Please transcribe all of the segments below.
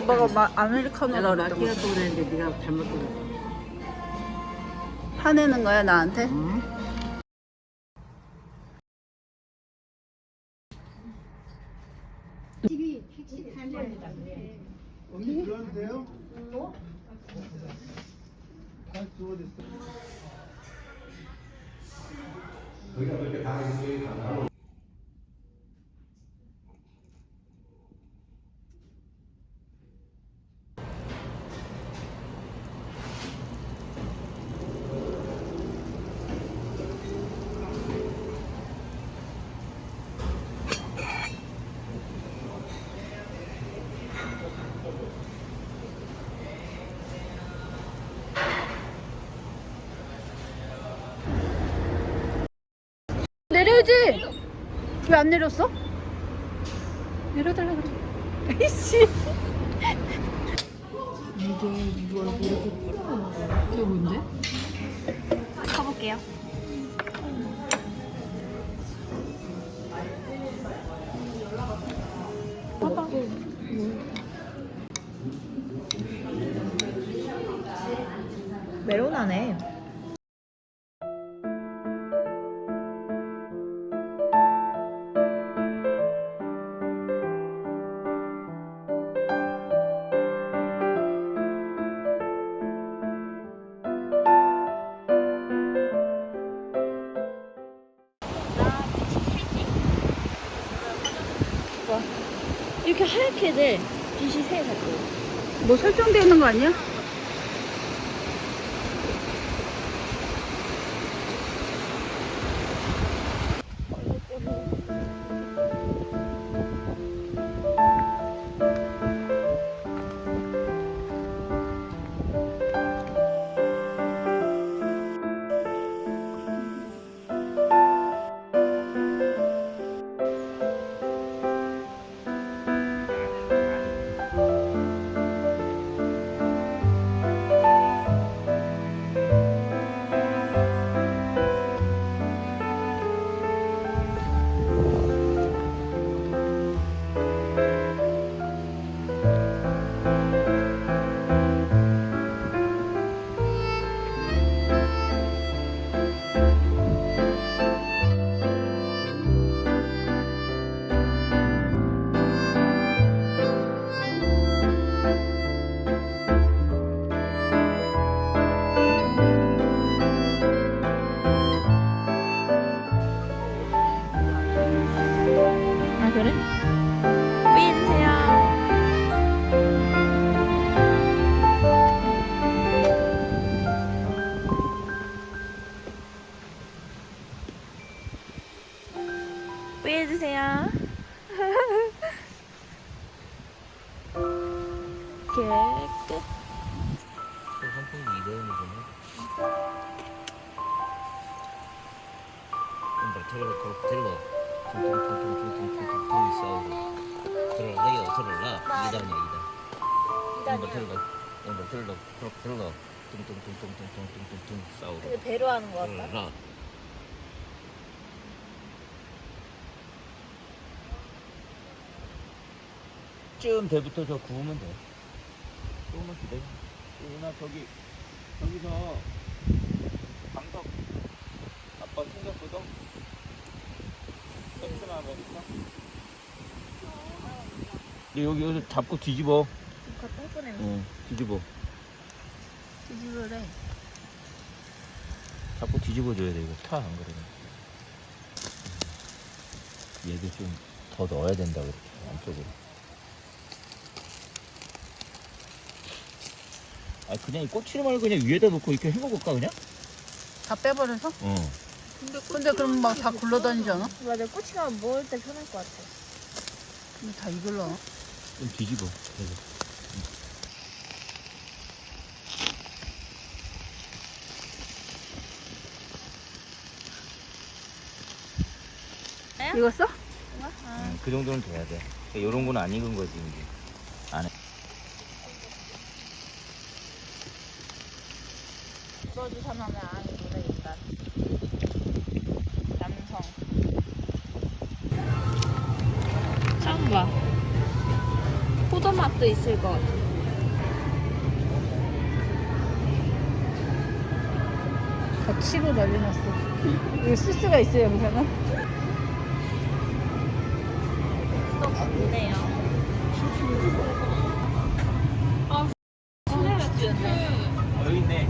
엄마가 마, 아메리카노 내가 라떼를 또 그랬는데 네가 잘못 들었어. 화내는 거야 나한테? 응? 언니 들어왔는데요? 어? 다 주워졌어. 여기가 이렇게 다 이렇게 내려야지 왜 안 내렸어? 내려달라 그래 에이씨 이게 이거 이렇게 뿌려놓는 거야. 그게 뭔데? 가볼게요. 메로나네. 이렇게 하얗 게 돼. 빛이 새 자꾸. 뭐 설정되어 있는 거 아니야? 들어라. 2단이야, 2단. 온다, 들어라. 온다, 들어라. 들어, 들어라. 퉁퉁퉁퉁퉁퉁퉁퉁 싸우고. 되게 배로 하는 것 같다. 들어라. 쯤 돼부터 저 구우면 돼. 조금만 기다려. 나 저기 저기서 방석 아빠 챙겼거든. 섹스나 아메리카. 근데 여기 여기서 잡고 뒤집어. 겉 똥꼬 냄새. 어, 뒤집어. 뒤집으래. 자꾸 뒤집어줘야 돼 이거 타 안 그러면. 얘도 좀 더 넣어야 된다 그렇게 안쪽으로. 아 그냥 이 꼬치를 말고 그냥 위에다 놓고 이렇게 해먹을까 그냥? 다 빼버려서? 어. 근데 그럼 막 다 굴러다니지 않아? 맞아. 꼬치가 먹을 때 편할 것 같아. 근데 다 익을라나? 좀 뒤집어. 계속. 익었어? 음, 그 정도는 돼야 돼. 이런 건안 익은 거지 이제. 안에. 소주 사면은 안 노래 일단. 남성. 처음 봐. 포도맛 맛도 있을 것 같아. 다 치고 난리 났어. 이거 소스가 있어요, 영상은? 또 좋네요. 아, 술에 맥주였네. 여기 있네.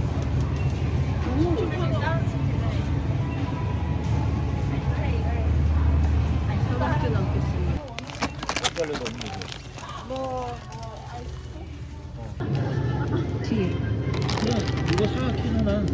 차갑진 않겠습니다. 이걸로도 없는 거. 뭐, 뒤에. 그냥 이거 사 캐나나.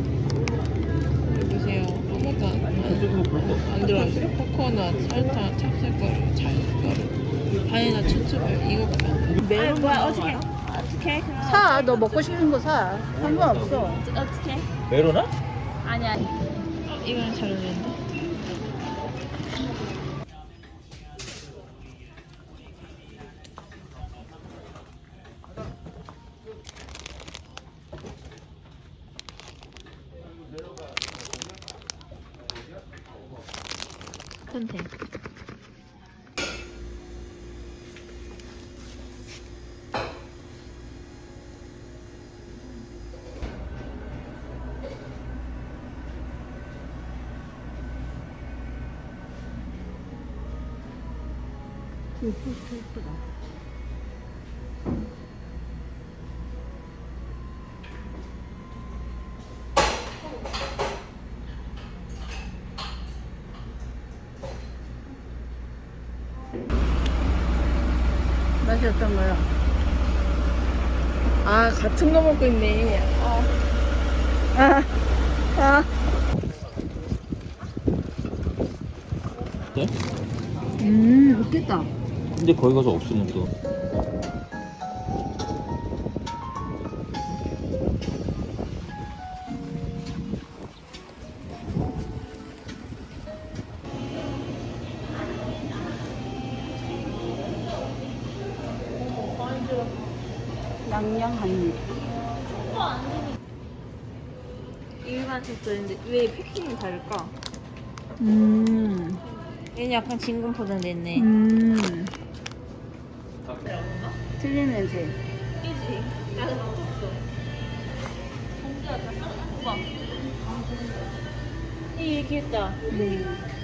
보세요. 아무것도 안, 그쪽으로 볼거 안 들어있어요. 코코넛, 설탕, 찹쌀가루, 잘가루, 바나나 추출물 이거밖에 안 들어요. 아니, 뭐야, 어떻게, 어떻게. 사, 너 먹고 싶은 거 사. 상관없어. 어떻게? 메로나? 아니, 아니. 이거랑 잘 어울리는 데? 선택. 맛이 어떤가요? 아, 같은 거 먹고 있네. 어. 아, 아. 네? 음, 좋겠다. 근데 거기 가서 없으면 또. 색깔인데 왜 패키징이 다를까? 음, 얘는 약간 진공 포장돼 있네. 음. 틀린 냄새. 그지? 나는 없었어. 공주야, 다 썰어. 봐. 이 귀엽다. 음.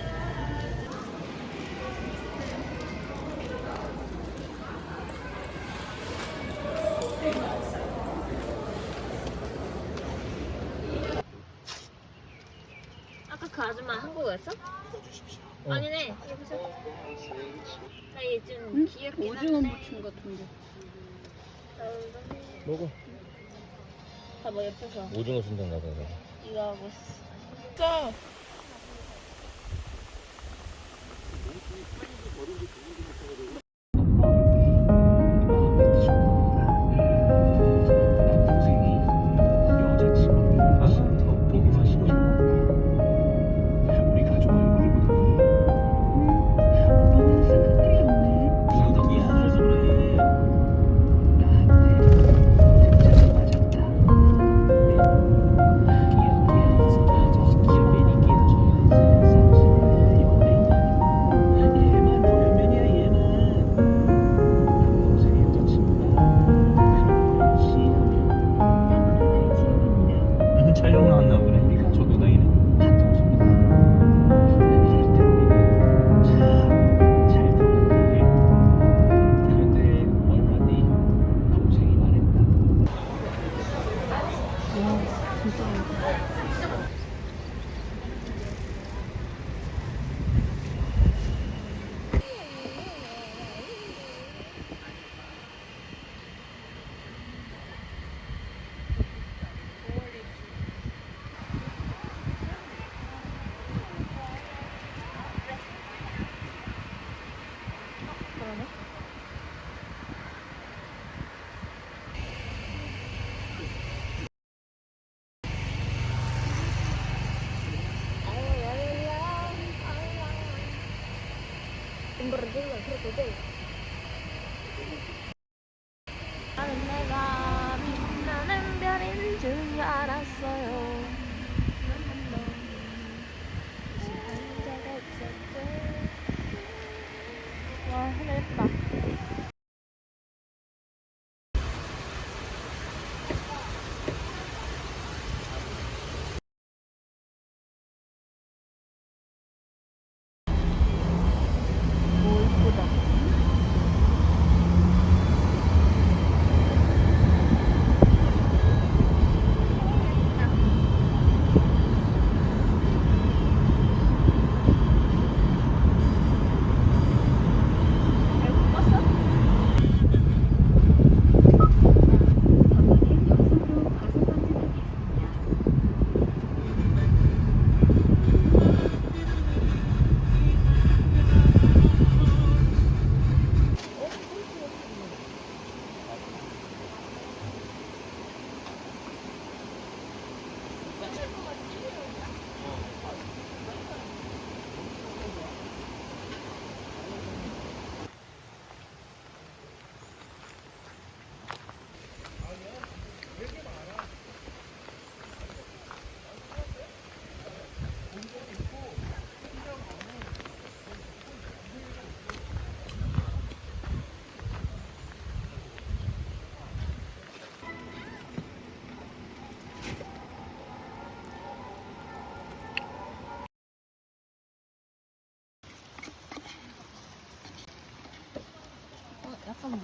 그 아줌마 한국어였어? 아니네. 여기서. 나얘좀 응? 귀엽긴 오징어 한데. 무침 같은데. 먹어. 다뭐 옆에서 오징어 순대 나가. 이거 하고 있어. 짜.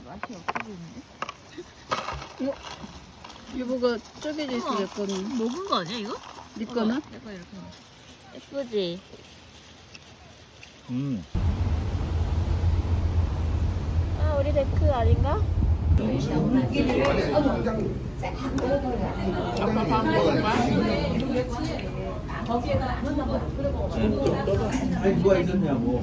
맛이 없어 보이는데? 유부가 쪼개져 있어 내 거는. 먹은 거 아니야 이거? 네 거는? 약간 이렇게. 예쁘지? 음. 아 우리 데크 아닌가? 아빠 밥 먹을 거야? 아니 뭐가 있었냐고.